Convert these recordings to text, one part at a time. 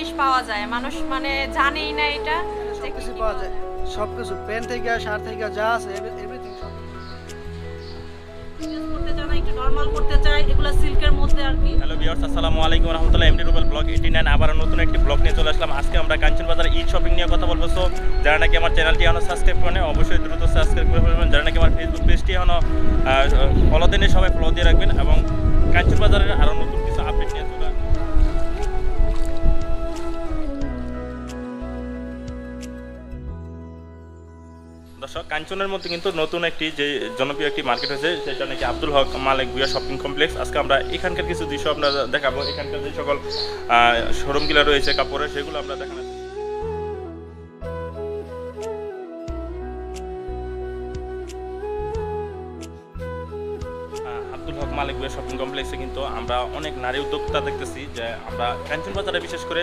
জিনিস পাওয়া যায়। মানুষ মানে জানেই না এটা যে সব কি কিছু কি পাওয়া যায়। সব কিছু পেন থেকে শার্ট থেকে যা আছে এভরিথিং সব। করতে চায় একটু নর্মাল করতে চায় এগুলো সিল্কের মধ্যে আর কি। হ্যালো ভিউয়ার্স আসসালামু আলাইকুম Rahmatullah MD Rubel blog eighty nine আবার নতুন একটি ব্লগ নিয়ে চলে আসলাম। আজকে আমরা কাঞ্চন বাজার ই শপিং নিয়ে কথা বলব। সো যারা নাকি আমার চ্যানেলটি এখনও সাবস্ক্রাইব করেন অবশ্যই দ্রুত সাবস্ক্রাইব করে ফেলবেন। যারা নাকি আমার ফেসবুক পেজটি এখনও ফলো দিনে সবাই ফলো দিয়ে রাখবেন। এবং কাঞ্চন বাজারের আরও নতুন দর্শক, কাঞ্চনের মধ্যে কিন্তু নতুন একটি যে জনপ্রিয় একটি মার্কেট হয়েছে, সেটা নাকি আব্দুল হক মালিক ভুয়া শপিং কমপ্লেক্স আজকে আমরা এখানকার কিছু দৃশ্য আমরা দেখাবো। এখানকার যে সকল শোরুমগুলো রয়েছে, কাপড়ের, সেগুলো আমরা দেখানো আব্দুল হক মালিক ভুয়া শপিং কমপ্লেক্সে কিন্তু আমরা অনেক নারী উদ্যোক্তা দেখতেছি যে আমরা কাঞ্চন বাজারে বিশেষ করে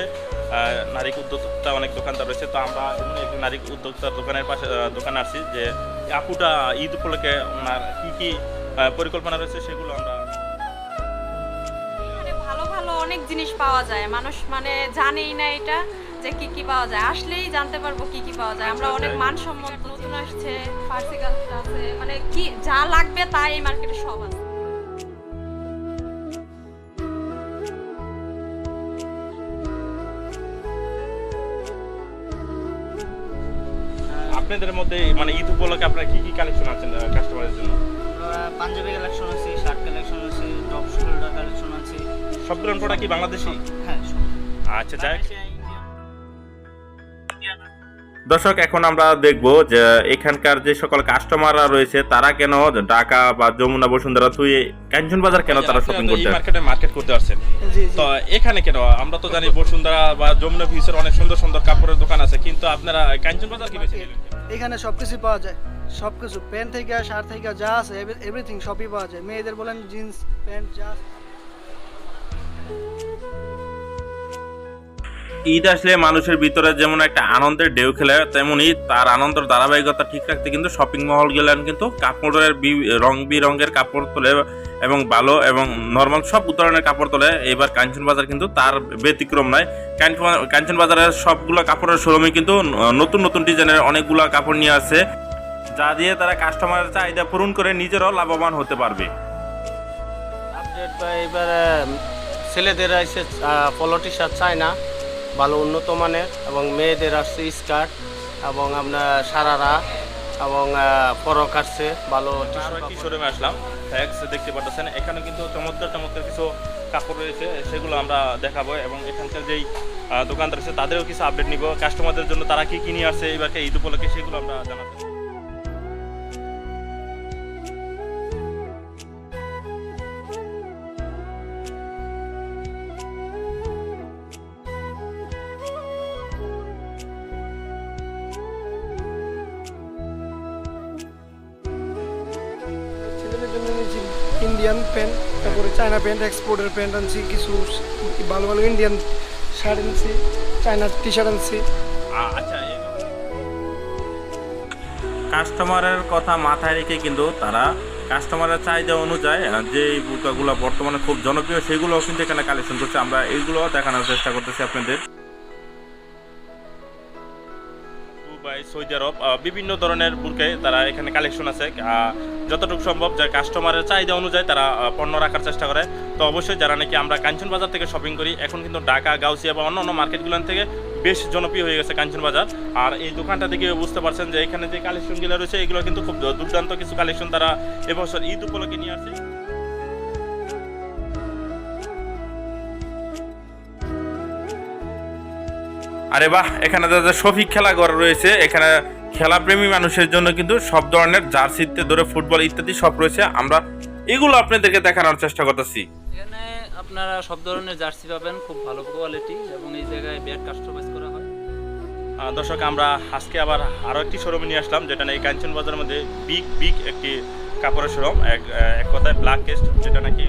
নারী উদ্যোক্তা অনেক দোকানদার রয়েছে। তো আমরা এমন একটি নারী উদ্যোক্তার দোকানের পাশে দোকানে আসছি যে আপুটা ঈদ উপলক্ষে ওনার কী কী পরিকল্পনা রয়েছে সেগুলো আমরা মানে ভালো ভালো অনেক জিনিস পাওয়া যায়। মানুষ মানে জানেই না এটা যে কি কি পাওয়া যায়। আসলেই জানতে পারব কি কি পাওয়া যায়। আমরা অনেক মানসম্মত। নতুন আসছে ফার্সি কালচার আছে। মানে কি যা লাগবে তাই এই মার্কেটে সব আছে। আপনাদের মধ্যে মানে ঈদ উপলক্ষে আপনারা কী কী কালেকশন আছেন কাস্টমারের জন্য? পাঞ্জাবি কালেকশন আছে শার্ট কালেকশন আছে টপ শোল্ডার কালেকশন আছে। সবগুলো প্রোডাক্ট কি বাংলাদেশি? হ্যাঁ সব। আচ্ছা যাই দর্শক এখন আমরা দেখব যে এখানকার যে সকল কাস্টমাররা রয়েছে তারা কেন ঢাকা বা যমুনা বসুন্ধরা তুই কাঞ্চন বাজার কেন তারা শপিং করতে? মার্কেটে মার্কেট করতে আসছেন। জি জি। তো এখানে কেন? আমরা তো জানি বসুন্ধরা বা যমুনা ভিউসের অনেক সুন্দর সুন্দর কাপড়ের দোকান আছে কিন্তু আপনারা কাঞ্চন বাজার কি বেশি নিলেন? এখানে সব কিছুই পাওয়া যায়। সব কিছু প্যান্ট থেকে শার্ট থেকে, যা আছে এভরিথিং সবই পাওয়া যায়। মেয়েদের বলেন জিন্স প্যান্ট যা ঈদ আসলে মানুষের ভিতরে যেমন একটা আনন্দের ঢেউ খেলে, তেমনি তার আনন্দের ধারাবাহিকতা ঠিক রাখতে কিন্তু শপিং মহল গেলেন কিন্তু কাপড়ের রং বিরঙ্গের কাপড় তোলে এবং ভালো এবং নর্মাল সব ধরনের কাপড় তোলে। এবার কাঞ্চন বাজার কিন্তু তার ব্যতিক্রম নয়। কাঞ্চন- বাজারের সবগুলো কাপড়ের শোরুমে কিন্তু নতুন নতুন ডিজাইনের অনেকগুলো কাপড় নিয়ে আসে, যা দিয়ে তারা কাস্টমারের চাহিদা পূরণ করে নিজেরাও লাভবান হতে পারবে। আপডেট বা এবারে ছেলেদের আসছে পলো টি শার্ট চায়না, ভালো উন্নত মানের এবং মেয়েদের আসছে স্কার্ট এবং আপনার সারারা এবং ফরক আসছে ভালো শোরুমে আসলাম। ফ্যাক্স দেখতে পাচ্ছেন এখানে কিন্তু চমৎকার চমৎকার কিছু কাপড় রয়েছে। সেগুলো আমরা দেখাবো এবং এখানকার যেই দোকানদার আছে তাদেরও কিছু আপডেট নিব। কাস্টমারদের জন্য তারা কি কিনে নিয়ে আসছে এবারকে ঈদ উপলক্ষে সেগুলো আমরা জানাব ইন্ডিয়ান প্যান্ট তারপরে চায়না প্যান্ট এক্সপোর্টের প্যান্ট আনছি, কিছু ভালো ভালো ইন্ডিয়ান শার্ট আনছি চায়না টি শার্ট আনছি। আচ্ছা কাস্টমারের কথা মাথায় রেখে কিন্তু তারা কাস্টমারের চাহিদা অনুযায়ী যে বুকাগুলো বর্তমানে খুব জনপ্রিয়, সেগুলোও কিন্তু এখানে কালেকশন করছে। আমরা এইগুলো দেখানোর চেষ্টা করতেছি আপনাদের। দুবাই সৌদি আরব বিভিন্ন ধরনের বুরকে তারা এখানে কালেকশন আছে। যতটুকু সম্ভব যে কাস্টমারের চাহিদা অনুযায়ী তারা পণ্য রাখার চেষ্টা করে। তো অবশ্যই যারা নাকি আমরা কাঞ্চন বাজার থেকে শপিং করি, এখন কিন্তু ঢাকা, গাউসিয়া বা অন্য অন্য মার্কেটগুলো থেকে বেশ জনপ্রিয় হয়ে গেছে কাঞ্চন বাজার। আর এই দোকানটা দেখে বুঝতে পারছেন যে এখানে যে কালেকশনগুলো রয়েছে, এগুলো কিন্তু খুব দুর্দান্ত কিছু কালেকশন তারা এবছর ঈদ উপলক্ষে নিয়ে আসছে আরে বাহ এখানে যাদের শফিক খেলাঘর রয়েছে এখানে খেলাপ্রেমী মানুষের জন্য কিন্তু সব ধরনের জার্সিতে ধরে ফুটবল ইত্যাদি সব রয়েছে। আমরা এগুলো আপনাদেরকে দেখানোর চেষ্টা করতেছি। এখানে আপনারা সব ধরনের জার্সি পাবেন খুব ভালো কোয়ালিটি এবং এই জায়গায় ব্যাট কাস্টমাইজ করা হয়। দর্শক আমরা আজকে আবার আরও একটি শোরুমে নিয়ে আসলাম যেটা নাকি কাঞ্চন বাজারের মধ্যে বিগ বিগ একটি কাপড়ের শোরুম এক এক কথায় ব্ল্যাক কেস্ট যেটা নাকি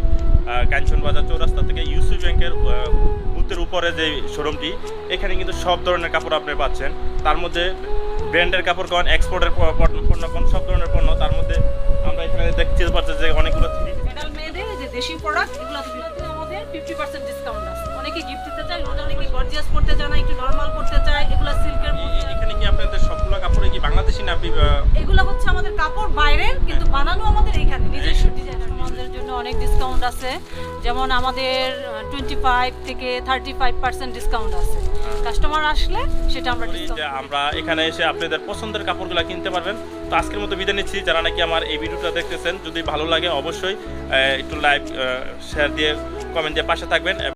কাঞ্চন বাজার চৌরাস্তা থেকে ইউসি ব্যাংকের বুথের উপরে যে শোরুমটি এখানে কিন্তু সব ধরনের কাপড় আপনি পাচ্ছেন। তার মধ্যে ব্র্যান্ডের কাপড় কোন এক্সপোর্টের পণ্য কোন সব ধরনের পণ্য। তার মধ্যে আমরা এখানে দেখতে পাচ্ছি যে অনেকগুলো দেশি প্রোডাক্ট এগুলো আমাদের ফিফটি পার্সেন্ট ডিসকাউন্ট আছে। অনেকে গিফট দিতে চায় অনেকে গর্জিয়াস চায় না একটু নর্মাল পড়তে চায় এগুলো সিল্কের এখানে কি আপনাদের সবগুলো কাপড়ে কি বাংলাদেশি না এগুলো হচ্ছে আমাদের কাপড় বাইরের কিন্তু বানানো আমাদের এইখানে নিজস্ব জন্য অনেক ডিসকাউন্ট আছে। যেমন আমাদের টোয়েন্টি ফাইভ থেকে থার্টি ফাইভ পার্সেন্ট ডিসকাউন্ট আছে কাস্টমার আসলে সেটা আমরা আমরা এখানে এসে আপনাদের পছন্দের কাপড়গুলো কিনতে পারবেন। তো আজকের মতো বিদায় নিচ্ছি। যারা নাকি আমার এই ভিডিওটা দেখতেছেন যদি ভালো লাগে অবশ্যই একটু লাইক শেয়ার দিয়ে কমেন্ট দিয়ে পাশে থাকবেন।